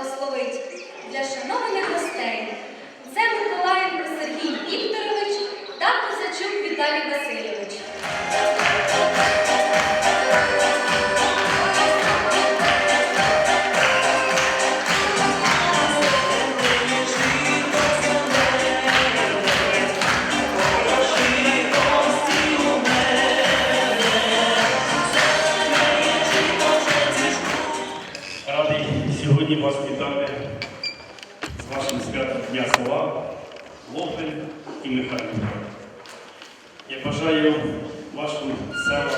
благословить для шановних гостей. Це Миколаєнко Сергій Вікторович та Козачук Віталій Васильович. сьогодні вас вітати з вашим святом Дня села Лопень і Михайлівка. Я бажаю вашим селам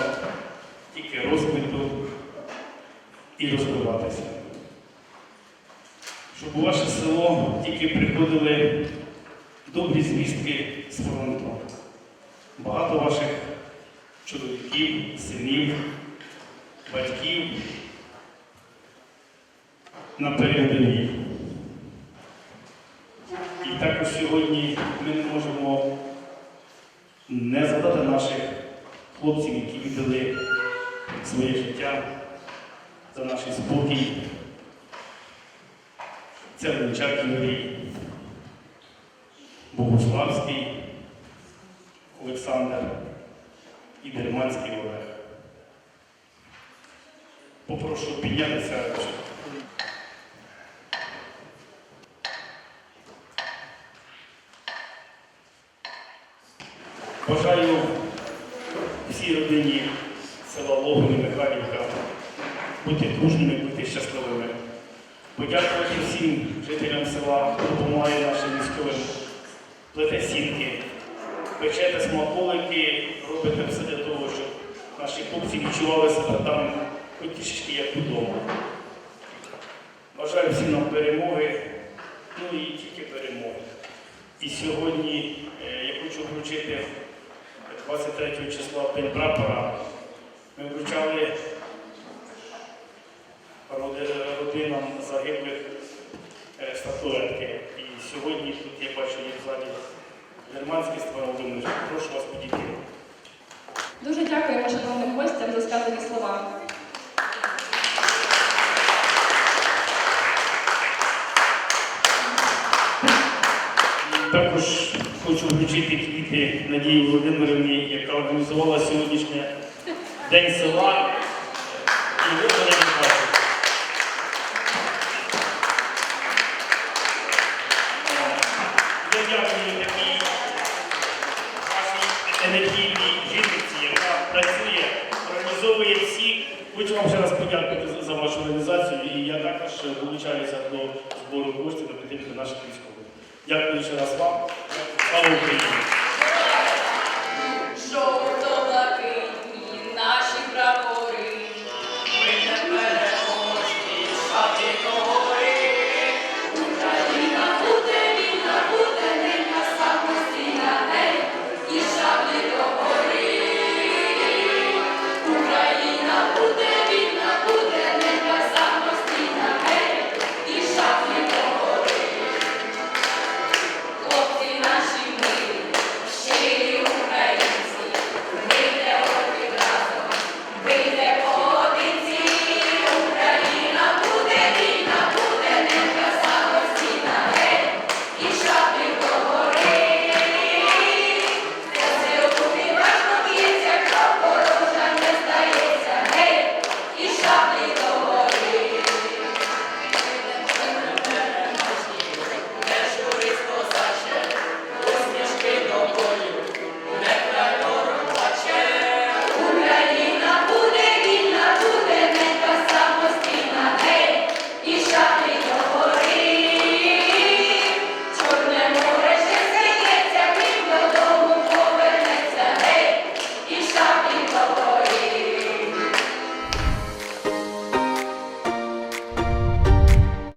тільки розквіту і розвиватися. Щоб у ваше село тільки приходили добрі звістки з фронту. Багато ваших чоловіків, синів, батьків на передовій. І також сьогодні ми не можемо не згадати наших хлопців, які віддали своє життя за наш спокій. Це Ленчак Юрій, Богуславський Олександр і Дерманський Олег. Попрошу піднятися. Бажаю всій родині села Логони Михайлівка бути дружніми, бути щасливими. Подякувати всім жителям села, хто допомагає нашим військовим, плете сітки, печете смаколики, робите все для того, щоб наші хлопці відчували себе там хоч трішечки як вдома. Бажаю всім нам перемоги, ну і тільки перемоги. І сьогодні е, я хочу вручити 23 числа в День прапора. Ми вручали родинам загиблих е, статуетки. І сьогодні тут я бачу їх в залі Германський Степан. Прошу вас підійти. Дуже дякуємо шановним гостям за сказані слова. І Також хочу вручити квіти Надії Володимирівні, яка організувала сьогоднішній день села. І вашій енергійній жінці, яка працює, організовує всі. Хочу вам ще раз подякувати за вашу організацію. І я також долучаюся до збору коштів на підтримку наших військових. Дякую ще раз вам. Слава Україні!